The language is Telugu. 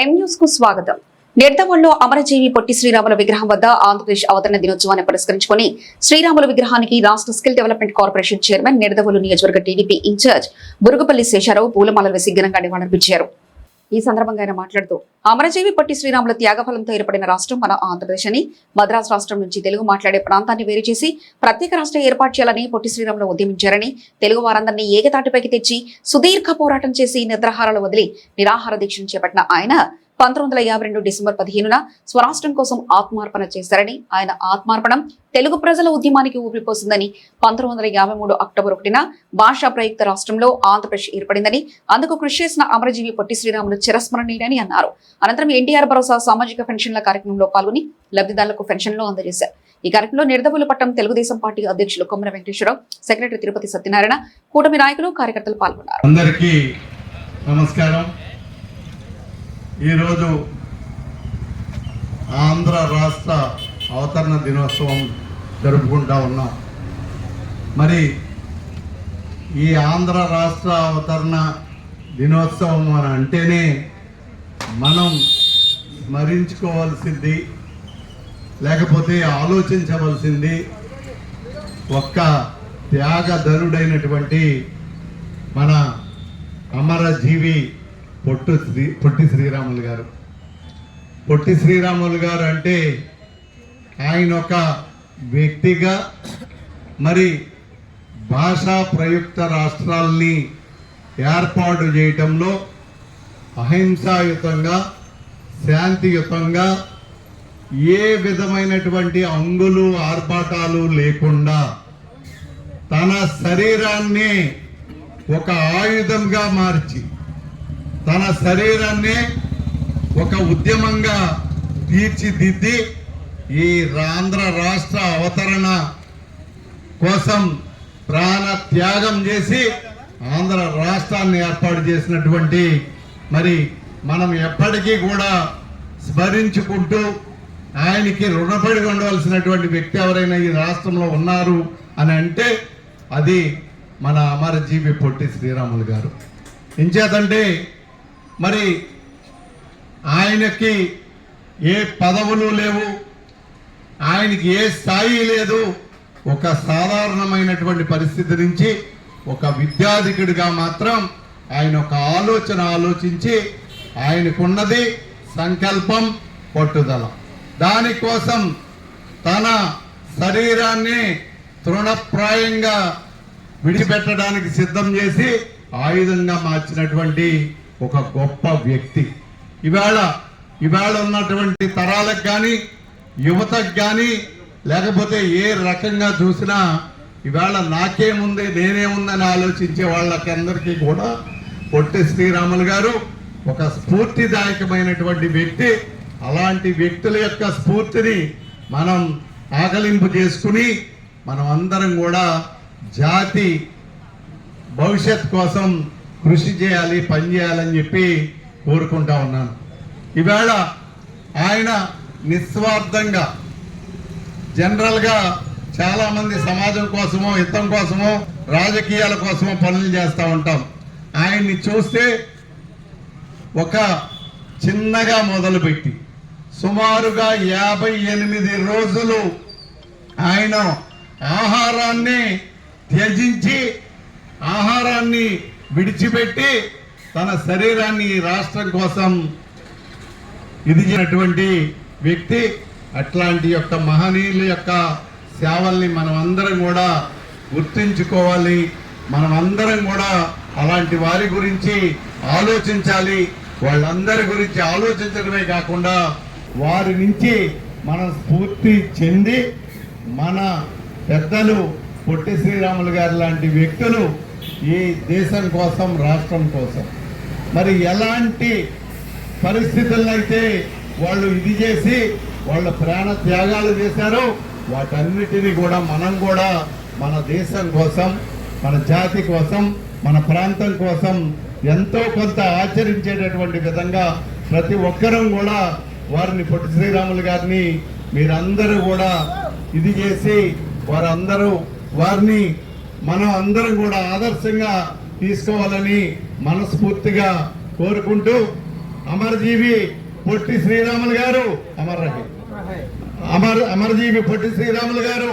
ఎం న్యూస్కు స్వాగతం. నిర్దవల్లో అమరజీవి పొట్టి శ్రీరాముల విగ్రహం వద్ద ఆంధ్రప్రదేశ్ అవతరణ దినోత్సవాన్ని పురస్కరించుకుని శ్రీరాముల విగ్రహానికి రాష్ట్ర skill development corporation chairman Nidadavolu నియోజకవర్గ టీడీపీ ఇన్ఛార్జ్ బురుగుపల్లి శేషారావు పూలమాలలు వేసి ఘనంగా నివాళులర్పించారు. ఈ సందర్భంగా ఆయన మాట్లాడుతూ అమరజీవి పొట్టి శ్రీరాముల త్యాగఫలంతో ఏర్పడిన రాష్ట్రం మన ఆంధ్రప్రదేశ్ అని మద్రాసు రాష్ట్రం నుంచి తెలుగు మాట్లాడే ప్రాంతాన్ని వేరు చేసి ప్రత్యేక రాష్ట్రం ఏర్పాటు చేయాలని పొట్టి శ్రీరాములు ఉద్యమించారని తెలుగు వారందరినీ ఏకతాటిపైకి తెచ్చి సుదీర్ఘ పోరాటం చేసి నిద్రాహారాలు వదిలి నిరాహార దీక్షను చేపట్టిన ఆయన పంతొమ్మిది వందల యాభై రెండు డిసెంబర్ పదిహేనున స్వరాష్ట్రం కోసం ఆత్మార్పణ చేశారని ఆయన ఆత్మార్పణం తెలుగు ప్రజల ఉద్యమానికి ఊపిపోసిందని పంతొమ్మిది వందల యాభై మూడు అక్టోబర్ ఒకటిన భాషా ప్రయుక్త రాష్ట్రంలో ఆంధ్రప్రదేశ్ ఏర్పడిందని అందుకు కృషి చేసిన అమరజీవి పొట్టి శ్రీరాములు చిరస్మరణీయుడని అన్నారు. అనంతరం ఎన్టీఆర్ భరోసా సామాజిక పెన్షన్ల కార్యక్రమంలో పాల్గొని లబ్ధిదారులకు పెన్షన్లు అందజేశారు. ఈ కార్యక్రమంలో నిర్దవుల పట్టం తెలుగుదేశం పార్టీ అధ్యక్షులు కొమ్మర వెంకటేశ్వరరావు సెక్రటరీ తిరుపతి సత్యనారాయణ కూటమి నాయకులు కార్యకర్తలు పాల్గొన్నారు. అందరికీ నమస్కారం. ఈరోజు ఆంధ్ర రాష్ట్ర అవతరణ దినోత్సవం జరుపుకుంటా ఉన్నాం. మరి ఈ ఆంధ్ర రాష్ట్ర అవతరణ దినోత్సవం అని అంటేనే మనం స్మరించుకోవాల్సింది లేకపోతే ఆలోచించవలసింది ఒక్క త్యాగధనుడైనటువంటి మన అమరజీవి పొట్టు శ్రీ పొట్టి శ్రీరాములు గారు. పొట్టి శ్రీరాములు గారు అంటే ఆయన ఒక వ్యక్తిగా మరి భాషా ప్రయుక్త రాష్ట్రాల్ని ఏర్పాటు చేయటంలో అహింసాయుతంగా శాంతియుతంగా ఏ విధమైనటువంటి అంగులు ఆర్భాటాలు లేకుండా తన శరీరాన్ని ఒక ఆయుధంగా మార్చి తన శరీరాన్ని ఒక ఉద్యమంగా తీర్చిదిద్ది ఈ ఆంధ్ర రాష్ట్ర అవతరణ కోసం ప్రాణ త్యాగం చేసి ఆంధ్ర రాష్ట్రాన్ని ఏర్పాటు చేసినటువంటి మరి మనం ఎప్పటికీ కూడా స్మరించుకుంటూ ఆయనకి రుణపడి ఉండవలసినటువంటి వ్యక్తి ఎవరైనా ఈ రాష్ట్రంలో ఉన్నారు అని అంటే అది మన అమరజీవి పొట్టి శ్రీరాములు గారు. ఇంచేతంటే మరి ఆయనకి ఏ పదవులు లేవు ఆయనకి ఏ స్థాయి లేదు ఒక సాధారణమైనటువంటి పరిస్థితి నుంచి ఒక విద్యాధికుడిగా మాత్రం ఆయన ఒక ఆలోచన ఆలోచించి ఆయనకున్నది సంకల్పం పట్టుదల. దానికోసం తన శరీరాన్ని తృణప్రాయంగా విడిచిపెట్టడానికి సిద్ధం చేసి ఆయుధంగా మార్చినటువంటి ఒక గొప్ప వ్యక్తి. ఇవాళ ఇవాళ ఉన్నటువంటి తరాలకు కానీ యువతకు కానీ లేకపోతే ఏ రకంగా చూసినా ఇవాళ నాకేముంది నేనేముందని ఆలోచించే వాళ్ళకందరికీ కూడా పొట్టి శ్రీరాములు గారు ఒక స్ఫూర్తిదాయకమైనటువంటి వ్యక్తి. అలాంటి వ్యక్తుల యొక్క స్ఫూర్తిని మనం ఆకలింపు చేసుకుని మనం అందరం కూడా జాతి భవిష్యత్ కోసం కృషి చేయాలి పని చేయాలని చెప్పి కోరుకుంటా ఉన్నాను. ఈవేళ ఆయన నిస్వార్థంగా జనరల్గా చాలామంది సమాజం కోసమో హితం కోసమో రాజకీయాల కోసమో పనులు చేస్తూ ఉంటాం. ఆయన్ని చూస్తే ఒక చిన్నగా మొదలుపెట్టి సుమారుగా యాభై ఎనిమిది రోజులు ఆయన ఆహారాన్ని త్యజించి ఆహారాన్ని విడిచిపెట్టి తన శరీరాన్ని రాష్ట్రం కోసం ఇది చేసినటువంటి వ్యక్తి అట్లాంటి యొక్క మహనీయుల యొక్క సేవల్ని మనం అందరం కూడా గుర్తుంచుకోవాలి. మనం అందరం కూడా అలాంటి వారి గురించి ఆలోచించాలి. వాళ్ళందరి గురించి ఆలోచించడమే కాకుండా వారి నుంచి మనం స్ఫూర్తి చెంది మన పెద్దలు పొట్టి శ్రీరాములు గారు లాంటి వ్యక్తులు ఈ దేశం కోసం రాష్ట్రం కోసం. మరి ఎలాంటి పరిస్థితులను అయితే వాళ్ళు ఇది చేసి వాళ్ళ ప్రాణ త్యాగాలు చేశారో వాటన్నిటినీ కూడా మనం కూడా మన దేశం కోసం మన జాతి కోసం మన ప్రాంతం కోసం ఎంతో కొంత ఆచరించేటటువంటి విధంగా ప్రతి ఒక్కరూ కూడా వారిని పొట్టి శ్రీరాములు గారిని మీరందరూ కూడా ఇది చేసి వారందరూ వారిని మనం అందరం కూడా ఆదర్శంగా తీసుకోవాలని మనస్ఫూర్తిగా కోరుకుంటూ అమరజీవి పొట్టి శ్రీరాములు గారు అమర్. అమర్ అమరజీవి పొట్టి శ్రీరాములు గారు